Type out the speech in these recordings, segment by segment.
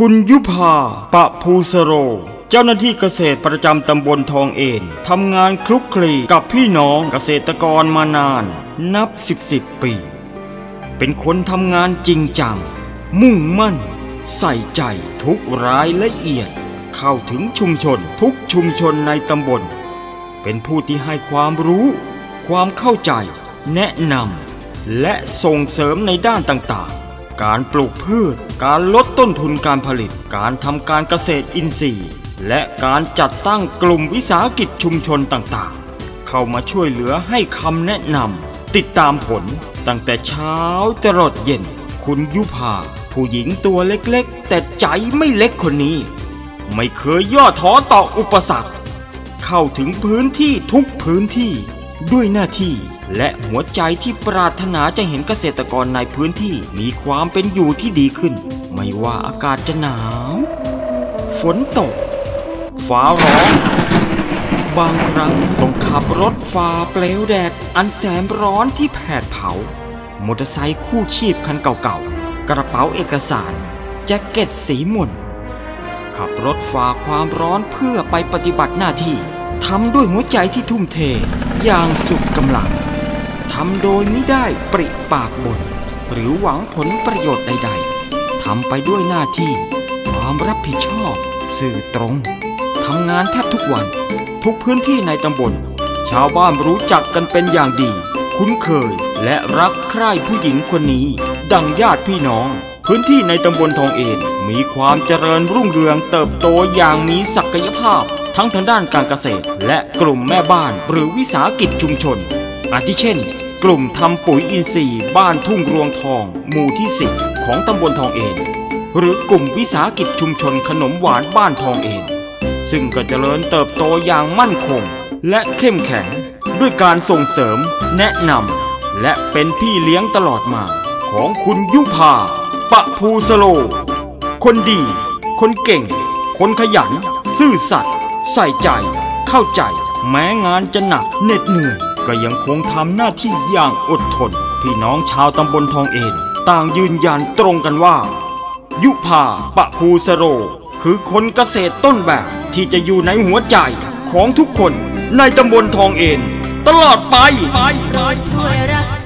คุณยุพาปะภูสโร เจ้าหน้าที่เกษตรประจำตำบลทองเอ็นทำงานคลุกคลีกับพี่น้องเกษตรกรมานาน นับสิบสิบปี เป็นคนทำงานจริงจัง มุ่งมั่น ใส่ใจทุกรายละเอียด เข้าถึงชุมชนทุกชุมชนในตำบล เป็นผู้ที่ให้ความรู้ ความเข้าใจ แนะนำและส่งเสริมในด้านต่างๆ การปลูกพืช การลดต้นทุนการผลิต การทำการเกษตรอินทรีย์ และการจัดตั้งกลุ่มวิสาหกิจชุมชนต่างๆ เข้ามาช่วยเหลือให้คำแนะนำติดตามผลตั้งแต่เช้าจรดเย็น คุณยุพาผู้หญิงตัวเล็กๆ แต่ใจไม่เล็กคนนี้ ไม่เคยย่อท้อต่ออุปสรรค เข้าถึงพื้นที่ทุกพื้นที่ด้วยหน้าที่ และหัวใจที่ปรารถนาจะเห็นเกษตรกรในพื้นที่มีความเป็นอยู่ที่ดีขึ้น ไม่ว่าอากาศจะหนาว ฝนตก ฟ้าร้องบางครั้งต้องขับรถฝ่าเปลวแดด อันแสนร้อนที่แผดเผามอเตอร์ไซค์คู่ชีพคันเก่าๆ กระเป๋าเอกสาร แจ็คเก็ตสีม่นขับรถฝ่าความร้อนเพื่อไปปฏิบัติหน้าที่ทำด้วยหัวใจที่ทุ่มเทอย่างสุดกำลัง ทำโดยไม่ได้ปริปากบนหรือหวังผลประโยชน์ใด ๆทำไปด้วยหน้าที่ ความรับผิดชอบ สื่อตรงทำงานแทบทุกวัน ทุกพื้นที่ในตำบล ชาวบ้านรู้จักกันเป็นอย่างดี คุ้นเคยและรักใคร่ผู้หญิงคนนี้ ดังญาติพี่น้อง พื้นที่ในตำบลทองเอ็นมีความเจริญรุ่งเรืองเติบโตอย่างมีศักยภาพ ทั้งทางด้านการเกษตร และกลุ่มแม่บ้านหรือวิสาหกิจชุมชน อาทิเช่น กลุ่มทำปุ๋ยอินทรีย์บ้านทุ่งรวงทอง หมู่ที่10ของตำบลทองเอนหรือกลุ่มวิสาหกิจชุมชนขนมหวานบ้านทองเอนซึ่งก็จเจริญเติบโตอย่างมั่นคง และเข้มแข็ง ด้วยการส่งเสริม แนะนำและเป็นพี่เลี้ยงตลอดมา ของคุณยุพาปะภูสโล คนดี คนเก่ง คนขยัน ซื่อสัตย์ใส่ใจ เข้าใจ แม้งานจะหนักเหน็ดเหนื่อย ก็ยังคงทำหน้าที่อย่างอดทน พี่น้องชาวตำบลทองเอ็นต่างยืนยันตรงกันว่า ยุพาปะภูสโร คือคนเกษตรต้นแบบที่จะอยู่ในหัวใจของทุกคนในตำบลทองเอ็นตลอดไปช่วยรักษา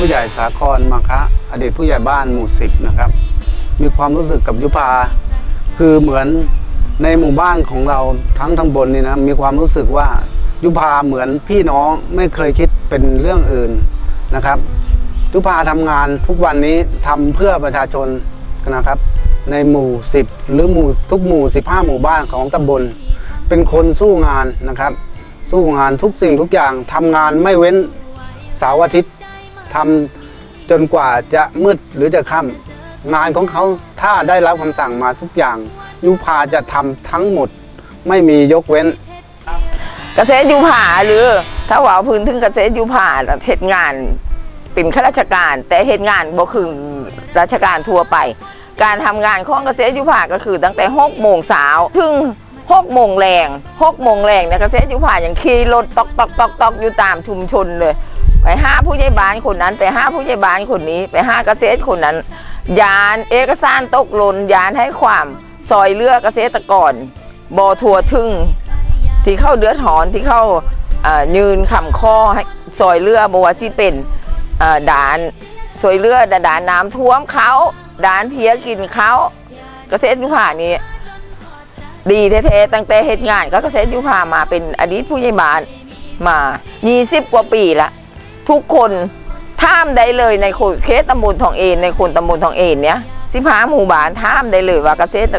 ผู้ใหญ่สาครมังคะอดีตผู้ใหญ่บ้านหมู่สิบนะครับ มีความรู้สึกกับยุพาคือเหมือนในหมู่บ้านของเราทั้งทั้งบนนี่นะมีความรู้สึกว่ายุพาเหมือนพี่น้องไม่เคยคิดเป็นเรื่องอื่นนะครับยุพาทำงานทุกวันนี้ทำเพื่อประชาชนนะครับ ในหมู่สิบหรือหมู่ทุกหมู่สิบห้าหมู่บ้านของตำบล เป็นคนสู้งานนะครับ สู้งานทุกสิ่งทุกอย่างทำงานไม่เว้นเสาร์อาทิตย์ ทำจนกว่าจะมืดหรือจะค่ำงานของเขาถ้าได้รับคำสั่งมาทุกอย่าง ยุพาจะทำทั้งหมดไม่มียกเว้นเกษตรยูผาหรือถ้าว่าพื้นถึงเกษตรยูผาเหตุงานเป็นข้าราชการ แต่เหตุงานบ่คือราชการทั่วไป การทำงานของเกษตรยูผาก็คือตั้งแต่หกโมงเช้าถึงหกโมงแรงหกโมงแรงเนี่ยเกษตรยูผาอย่างขี่รถตอกตอกตอกตอกอยู่ตามชุมชนเลย ไปห้าผู้ใหญ่บ้านคนนั้น ไปห้าผู้ใหญ่บ้านคนนี้ ไปห้าเกษตรคนนั้น ยานเอกสารตกหล่นยานให้ความซอยเลือกเกษตรกรบอทัวถึงที่เข้าเดือดหอนที่เข้ายืนขำข้อให้ซอยเรือบว่าที่เป็นด่านซอยเรือด่านน้ำท่วมเขาด่านเพียกินเขาเกษตรยุพานี่ดีแท้ๆตั้งแต่เหตุงาน ก็เกษตรยุพามาเป็นอดีตผู้ใหญ่บ้านมา 20 กว่าปีละ ทุกคนท่ามได้เลยในเคสตำบลทองเอนในคนตำบลทองเอนเนี้ยสิพาหมู่บ้านท่ามได้เลยว่าเกษตร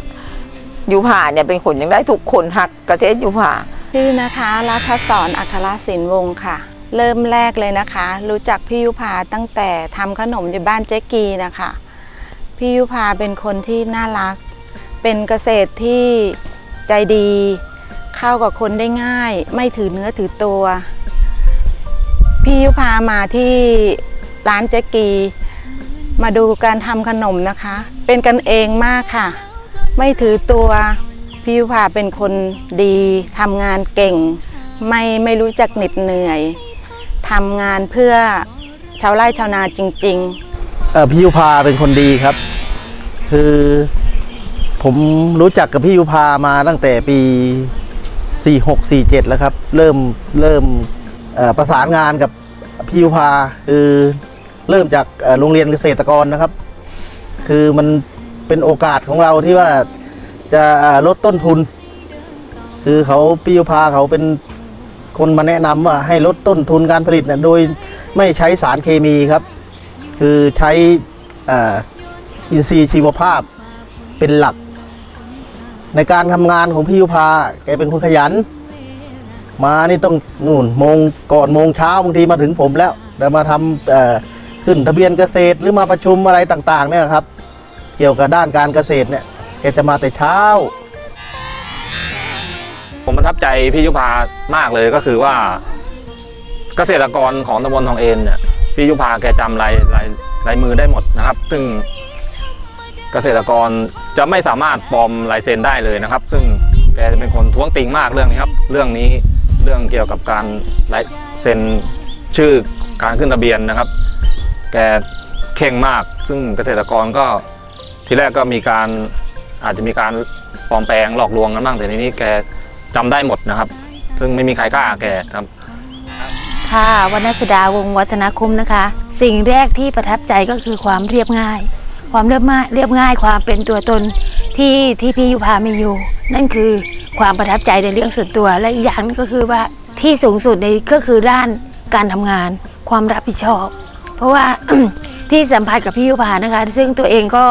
ยุพาเนี่ยเป็นคนยังได้ทุกคนหักเกษตรยุพาชื่อนะคะรัฐศรอัครศิลป์วงศ์ค่ะ เริ่มแรกเลยนะคะ รู้จักพี่ยุพาตั้งแต่ทำขนมอยู่บ้านเจ๊กีนะคะพี่ยุพาเป็นคนที่น่ารัก เป็นเกษตรที่ใจดี เข้ากับคนได้ง่าย ไม่ถือเนื้อถือตัว พี่ยุพามาที่ร้านเจ๊กี มาดูการทำขนมนะคะ เป็นกันเองมากค่ะ ไม่ถือตัวพี่ยุพาเป็นคนดีทำงานเก่ง ไม่ไม่รู้จักเหน็ดเหนื่อยทำงานเพื่อชาวไร่ชาวนาจริงๆเออพี่ยุพาเป็นคนดีครับ คือผมรู้จักกับพี่ยุพามาตั้งแต่ปี 46 47 แล้วครับ เริ่มเริ่ม ประสานงานกับพี่ยุพาคือเริ่มจากโรงเรียนเกษตรกรนะครับ คือมันเป็นโอกาสของเราที่ว่าจะลดต้นทุน คือเขาพี่ยุพาเขาเป็นคนมาแนะนำว่าให้ลดต้นทุนการผลิตเนี่ยโดยไม่ใช้สารเคมีครับ คือใช้อ่ออินทรีย์ชีวภาพเป็นหลัก ในการทำงานของพี่ยุพาแกเป็นคนขยัน มานี่ต้องนู่นโมงก่อนโมงเช้าบางทีมาถึงผมแล้วแต่มาทำขึ้นทะเบียนเกษตรหรือมาประชุมอะไรต่างๆเนี่ยครับ เกี่ยวกับด้านการเกษตรเนี่ยแกจะมาแต่เช้า ผมประทับใจพี่ยุพามากเลยก็คือว่า เกษตรกรของตำบลทองเอ็นเนี่ยพี่ยุพาแกจำลายลายลายมือได้หมดนะครับ ซึ่งเกษตรกรจะไม่สามารถปลอมลายเซ็นได้เลยนะครับ ซึ่งแกจะเป็นคนท้วงติงมากเรื่องนี้ครับ เรื่องนี้ เรื่องเกี่ยวกับการเซ็นชื่อการขึ้นทะเบียนนะครับ แกเข่งมาก ซึ่งเกษตรกรก็ทีแรกก็มีการอาจจะมีการปลอมแปลงหลอกลวงกันบ้างแต่ทีนี้แกจำได้หมดนะครับ ซึ่งไม่มีใครกล้าแกครับ ค่ะวรรณสดาวงวัฒนคุ้มนะคะ สิ่งแรกที่ประทับใจก็คือความเรียบง่าย ความเรียบง่ายเรียบง่ายความเป็นตัวตนที่ที่พี่ยุพามีอยู่ นั่นคือ ความประทับใจในเรื่องส่วนตัว และอีกอย่างนึงก็คือว่าที่สูงสุดในก็คือด้านการทำงาน ความรับผิดชอบ เพราะว่าที่สัมผัสกับพี่ยุพานะคะ ซึ่งตัวเองก็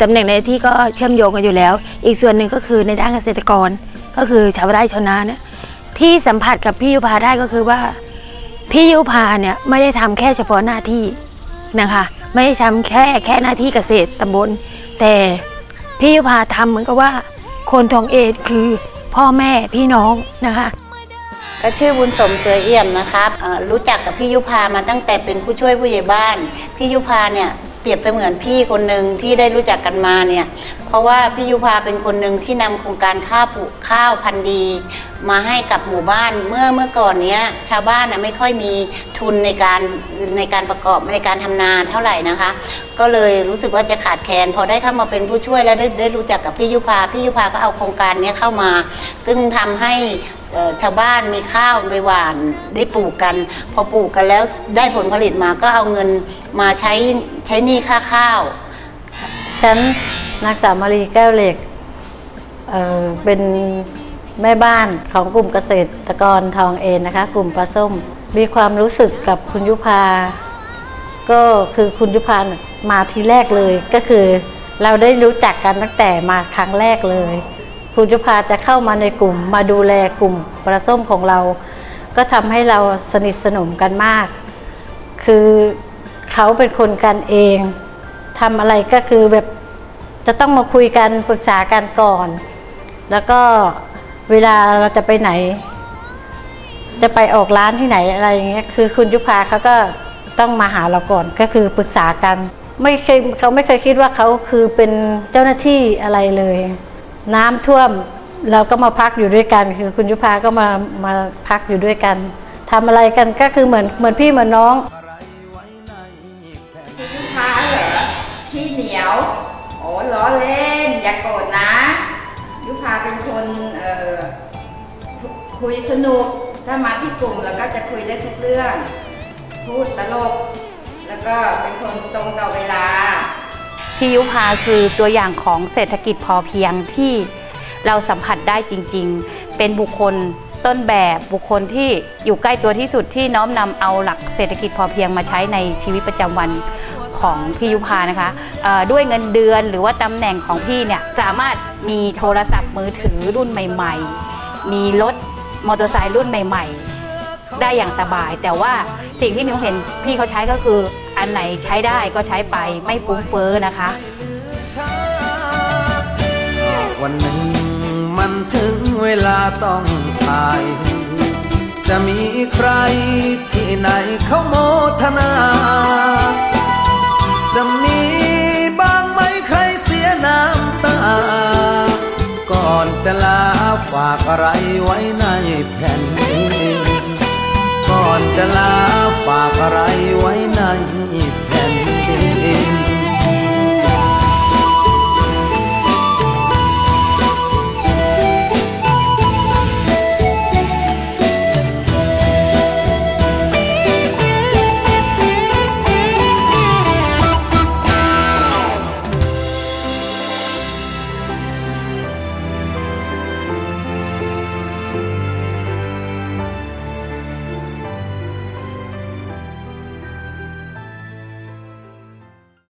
ตำแหน่งในที่ก็เชื่อมโยงกันอยู่แล้ว อีกส่วนหนึ่งก็คือในด้านเกษตรกร ก็คือชาวไร่ชาวนาเนี่ยที่สัมผัสกับพี่ยุพาได้ก็คือว่า พี่ยุพาเนี่ยไม่ได้ทำแค่เฉพาะหน้าที่นะคะ ไม่ได้ทำแค่แค่หน้าที่เกษตรตำบล แต่พี่ยุพาทำเหมือนกับว่า คนทองเอดคือพ่อแม่พี่น้องนะคะ ก็ชื่อบุญสมเสือเอี่ยมนะครับรู้จักกับพี่ยุพามาตั้งแต่เป็นผู้ช่วยผู้ใหญ่บ้าน พี่ยุพาเนี่ย เปรียบเสมือนพี่คนหนึ่งที่ได้รู้จักกันมาเนี่ย เพราะว่าพี่ยุพาเป็นคนหนึ่งที่นำโครงการข้าวปลูกข้าวพันธุ์ดี มาให้กับหมู่บ้านเมื่อเมื่อก่อนเนี้ยชาวบ้านนะไม่ค่อยมีทุนในการในการประกอบในการทำนาเท่าไหร่นะคะ ก็เลยรู้สึกว่าจะขาดแคลนพอได้เข้ามาเป็นผู้ช่วยแล้วได้ได้รู้จักกับพี่ยุพาพี่ยุพาก็เอาโครงการเนี้ยเข้ามา ซึ่งทำให้ ชาวบ้านมีข้าวไปหว่านได้ปลูกกัน พอปลูกกันแล้วได้ผลผลิตมาก็เอาเงินมาใช้ใช้หนี้ค่าข้าว ฉันนางสาวมารีแก้วเหล็กเเป็นแม่บ้านของกลุ่มเกษตรกรทองเอ็นนะคะ กลุ่มปลาส้ม มีความรู้สึกกับคุณยุพาก็คือคุณยุพามาทีแรกเลยก็คือเราได้รู้จักกันตั้งแต่มาครั้งแรกเลย คุณยุพาจะเข้ามาในกลุ่ม มาดูแลกลุ่มปลาส้มของเรา ก็ทำให้เราสนิทสนมกันมาก คือเขาเป็นคนกันเองทำอะไรก็คือแบบจะต้องมาคุยกันปรึกษากันก่อน แล้วก็เวลาเราจะไปไหน จะไปออกร้านที่ไหนอะไรอย่างเงี้ยคือคุณยุพาเขาก็ต้องมาหาเราก่อนก็คือปรึกษากัน ไม่เคยเขาไม่เคยคิดว่าเขาคือเป็นเจ้าหน้าที่อะไรเลย น้ำท่วมเราก็มาพักอยู่ด้วยกัน คือคุณยุพาก็มามาพักอยู่ด้วยกันทำอะไรกันก็คือเหมือนเหมือนพี่เหมือนน้องพาเหรอพี่เหนียวโอ้ล้อเล่น อย่าโกรธนะ ยุพาเป็นคนเอ่อคุคุยสนุกถ้ามาที่กลุ่มแล้วก็จะคุยได้ทุกเรื่อง พูดตลก แล้วก็เป็นคนตรงต่อเวลา พี่ยุพาคือตัวอย่างของเศรษฐกิจพอเพียงที่เราสัมผัสได้จริง ๆ เป็นบุคคลต้นแบบบุคคลที่อยู่ใกล้ตัวที่สุดที่น้อมนำเอาหลักเศรษฐกิจพอเพียงมาใช้ในชีวิตประจำวันของพี่ยุพานะคะด้วยเงินเดือนหรือว่าตำแหน่งของพี่เนี่ยสามารถมีโทรศัพท์มือถือรุ่นใหม่ ๆ มีรถมอเตอร์ไซค์รุ่นใหม่ ๆ ได้อย่างสบาย แต่ว่าสิ่งที่หนูเห็นพี่เขาใช้ก็คือ อันไหนใช้ได้ก็ใช้ไปไม่ฟุ้งเฟ้อนะคะ วันหนึ่งมันถึงเวลาต้องตาย จะมีใครที่ไหนเขาโมทนา จะมีบ้างไหมใครเสียน้ำตา ก่อนจะลาฝากอะไรไว้ในแผ่นดินก่่อนจะลาฝากอะไรไว้ในแผ่น